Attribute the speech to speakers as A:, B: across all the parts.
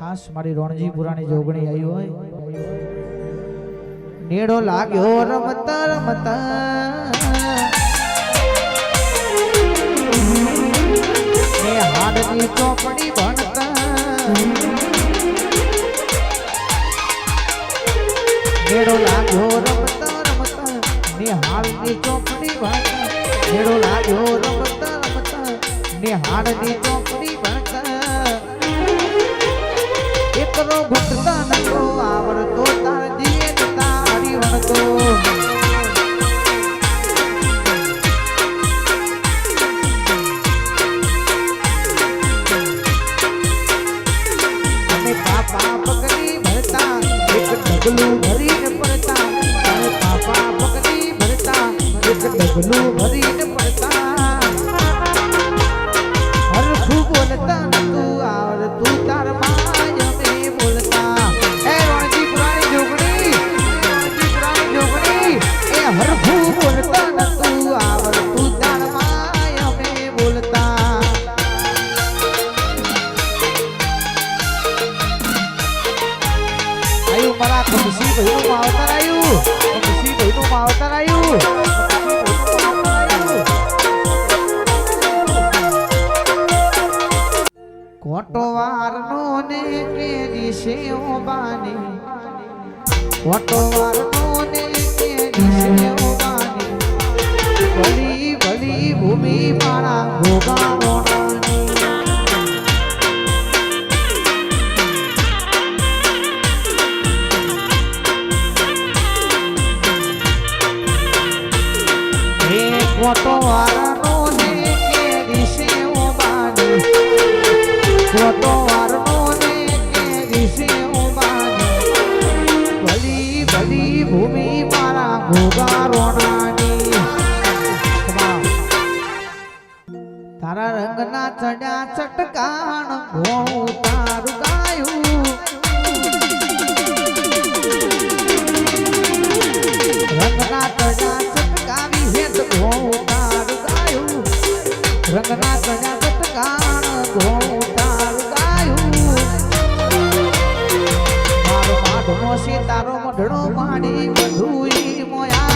A: ખાસ મારી રોણજી પુરાણી જોગણી આવી હોય. નેડો લાગ્યો રમતા રમતા. ને હાડની ચોપડી ભણતા નેડો લાગ્યો રમતા રમતા. ને હાડની ચોપડી ભણતા નેડો લાગ્યો રમતા રમતા. ને હાડની ચોપડી એકરો ઘૂંટતા નતો આવડતો આયુ મારા કમસી ભાઈનું માવતર આયુ કમસી ભાઈનું માવતર આયુ કોટો વારનો ને કે દિશે ઓ બાની. કોટો વારનો ને કે દિશે ઓ બાની ભલી ભલી ભૂમિ મારા ભોગા ચડ્યા ચટકાણ ઘોણું તારું ગાયું. રંગના ચડ્યા ચટકાવી હેત ઘોણું તારું ગાયું. રંગના ચડ્યા ચટકાણ ઘોણું તારું ગાયું. મારો માઢનો છે મઢડો માડી બધુંય મોયાયું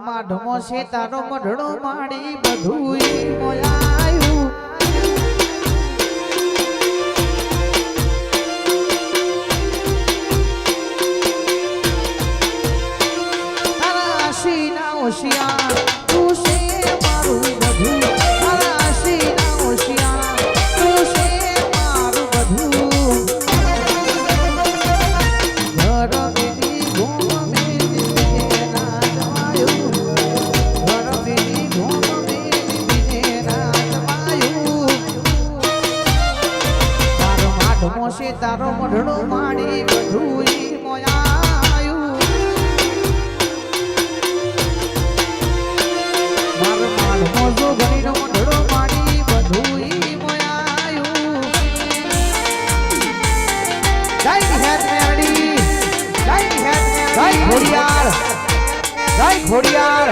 A: માર ઢમો છે તારો મઢડો માડી બધુંય મોયાયું ઘોડિયાર જય ખોડિયાર.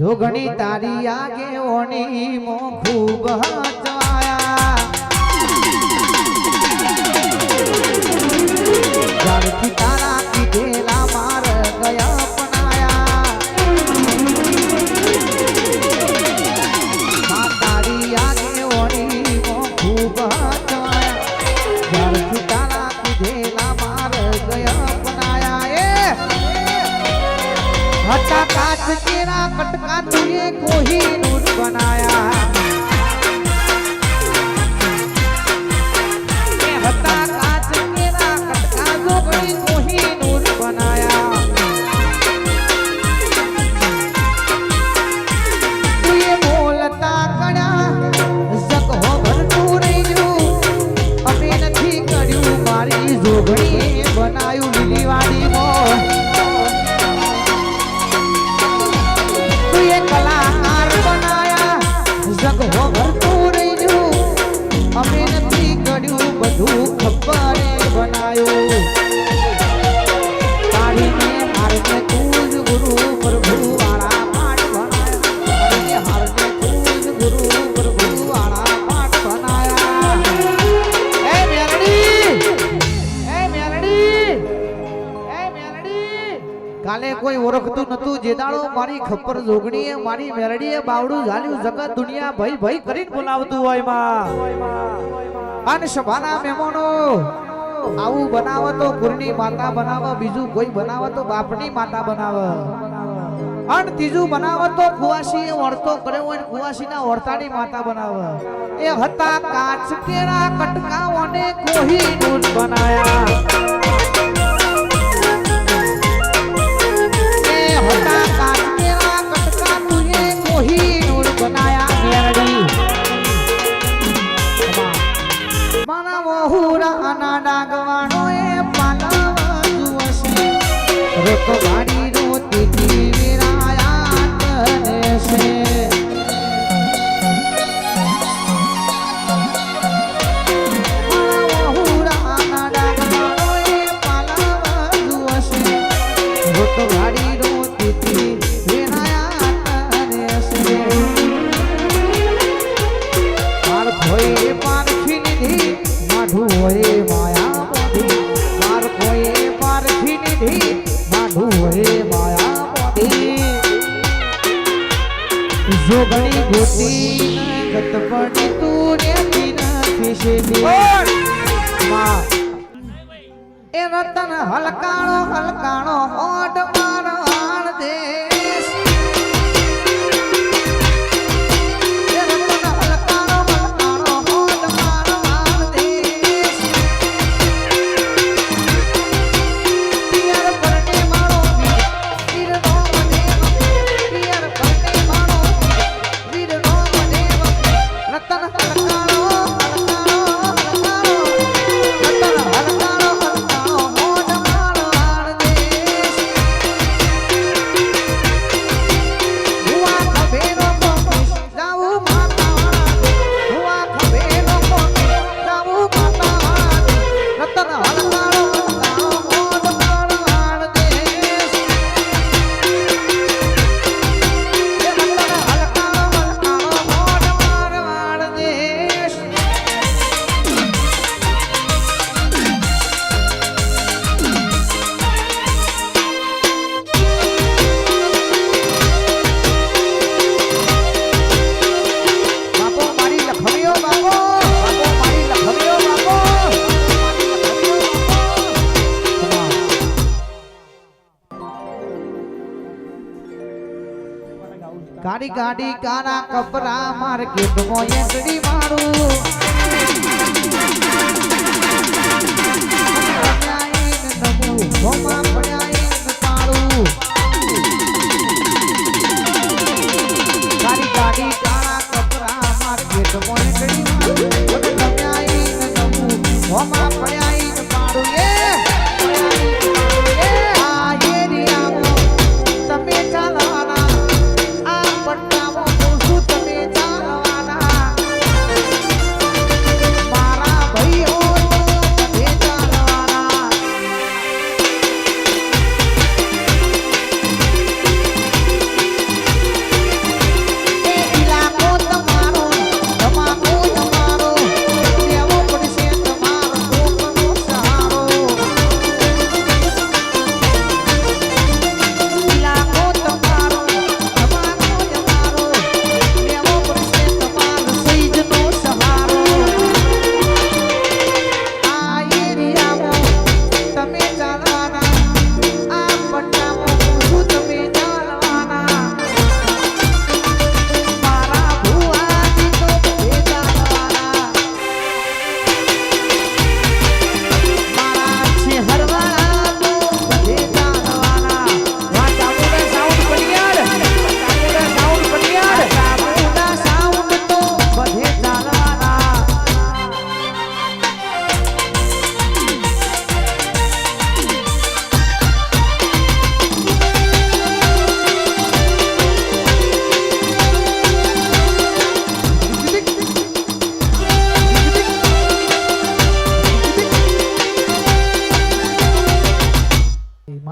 A: જોગણી તારી આગે ઓની મો ખૂબ હચવાયા. હતા કાચ કેરા કટકા થી કોહી નૂર બનાયા. જે મારી ખપ્પર જોગણીએ, મારી મેરડીએ બાવડું ઝાલ્યું, જગત દુનિયા ભય ભય કરીને બોલાવતું હોયમાં. અને સભાના મહેમાનો, આવું બનાવ તો કુરની માતા બનાવ, બીજું કોઈ બનાવ તો બાપની માતા બનાવે. અન ત્રીજું બનાવ તો કુવાસી વર્તો કર્યો હોય કુવાસીના વર્તાની માતા બનાવે. એ હતા કાચ કેરા કટકાઓને કોહી દૂધ બનાયા. એ રતન હલકાણો હલકાણો હોઠ કાઢી કાઢી કાના કપરા માર્કેટમાં એંટડી મારું. Vamos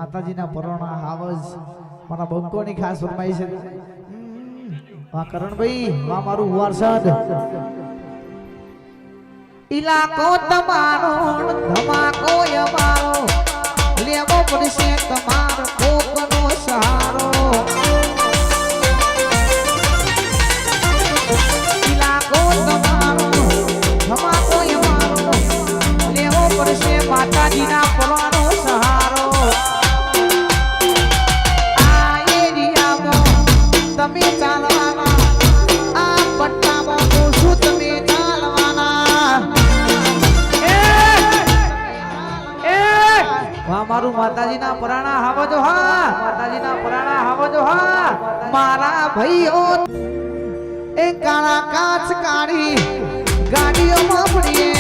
A: માતાજીના પરોણા હાવજ. મારા બંકોની ખાસ ફરમાઈ છે. વા કરણભાઈ વા મારું વારસાદ. ઇલાકો તમારો, ધમાકો અમારો. લેવો પડશે તમારો કોકનો સહારો. ઇલાકો તમારો, ધમાકો અમારો. લેવો પડશે માતાજીના મારું માતાજીના પરાણા હાવજો હા. માતાજીના પરાણા હાવજો હા. મારા ભાઈઓ, એ કાળા કાચ કાઢી ગાડીઓમાં પડીએ.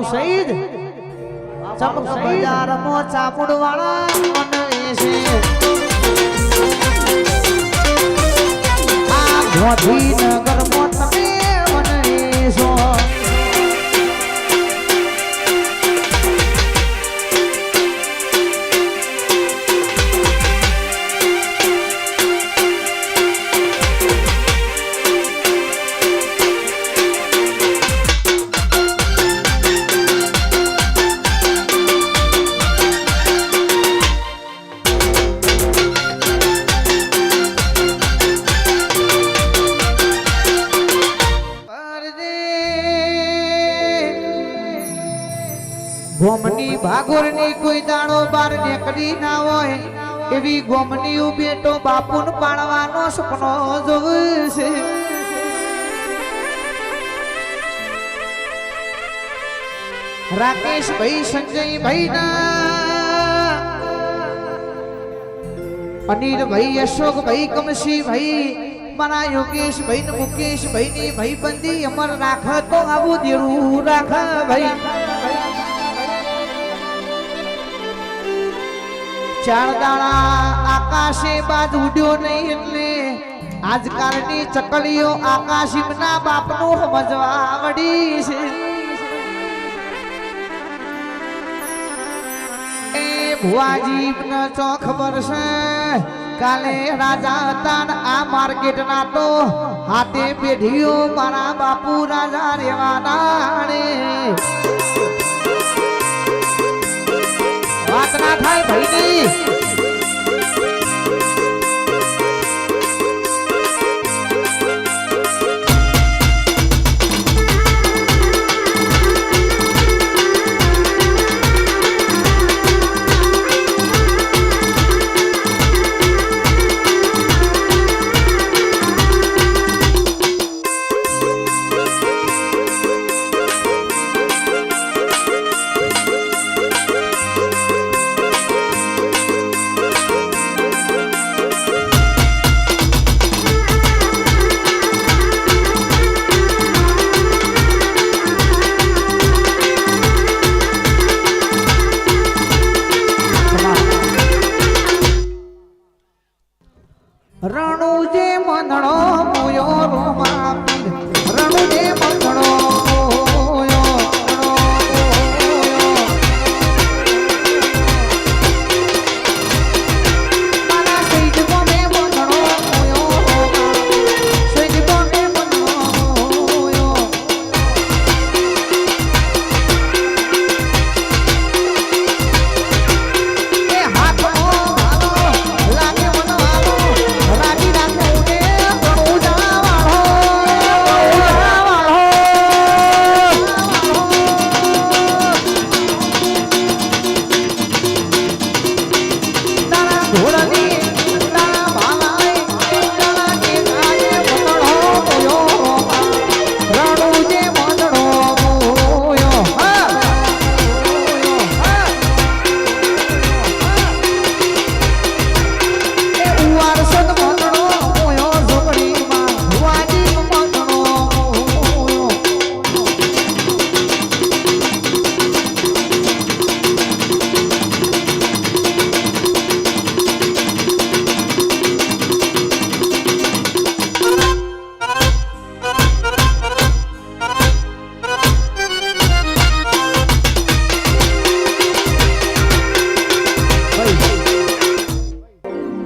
A: મારું શહીદ ચમક બજારમાં ચામુંડ વાળા છે. આ ગાંધીનગરમાં બાપુન પાડવાનો સપનો જોશે રાકેશ ભાઈ સંજય ભાઈ ના અનિલ ભાઈ અશોક ભાઈ કમસી ભાઈ મારા યોગેશ ભાઈ ને મુકેશ ભાઈ ની ભાઈ બંધી અમર રાખ તો આવું દેરું રાખ ભાઈ ચાર આજકાલની ચકલીઓ આકાશીમના બાપનું સમજવા આવડી છે. એ ભુવાજી ને ચો કાલે રાજા હતા આ માર્કેટ ના તો હાથે પેઢીઓ મારા બાપુ રાજા રેવાના રે વાત ના થાય ભાઈની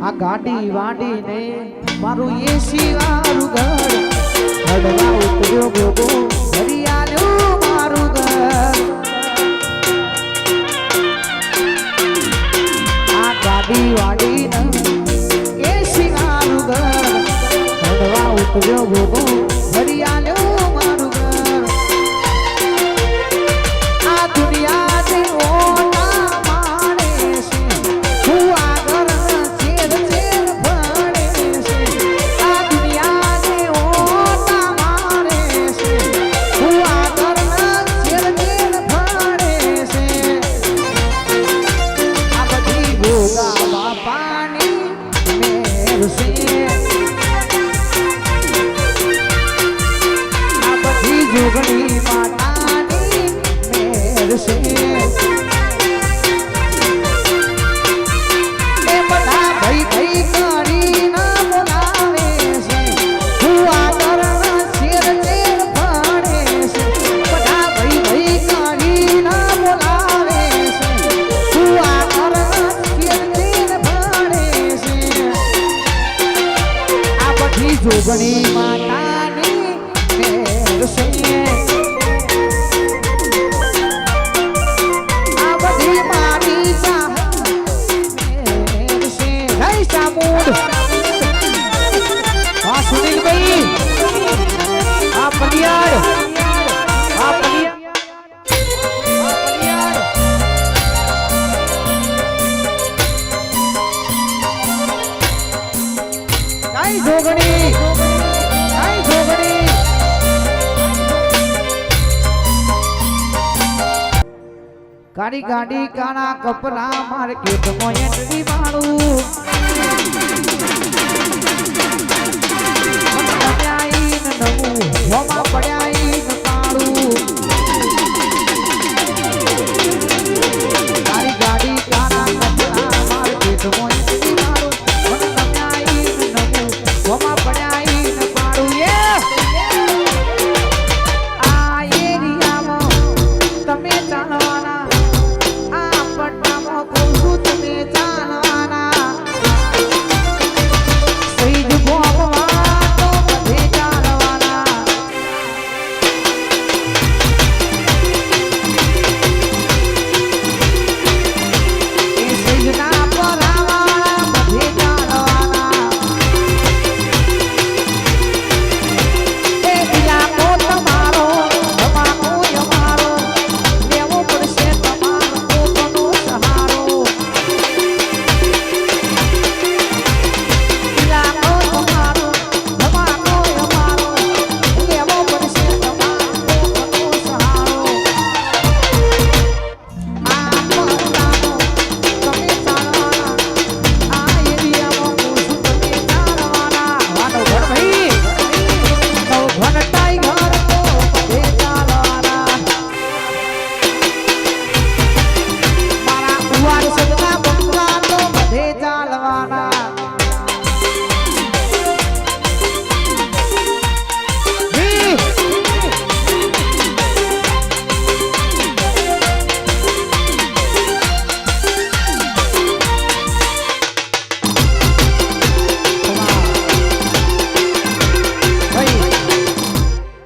A: આ ગાડી વાડીને મારું એસી શિવારું ઘર. હડવા ઉતર્યો ગોગો હરિયાલો મારું ઘર. આ ગાડી વાડીને એ શિવારું ઘર. હડવા ઉતર્યો ગોગો જોગણી માતાની મેર સૈયે કાળી ગાડી કાળા કપડા માર્કેટ મોયન્ટી મારું નવું હોમાં પડ્યા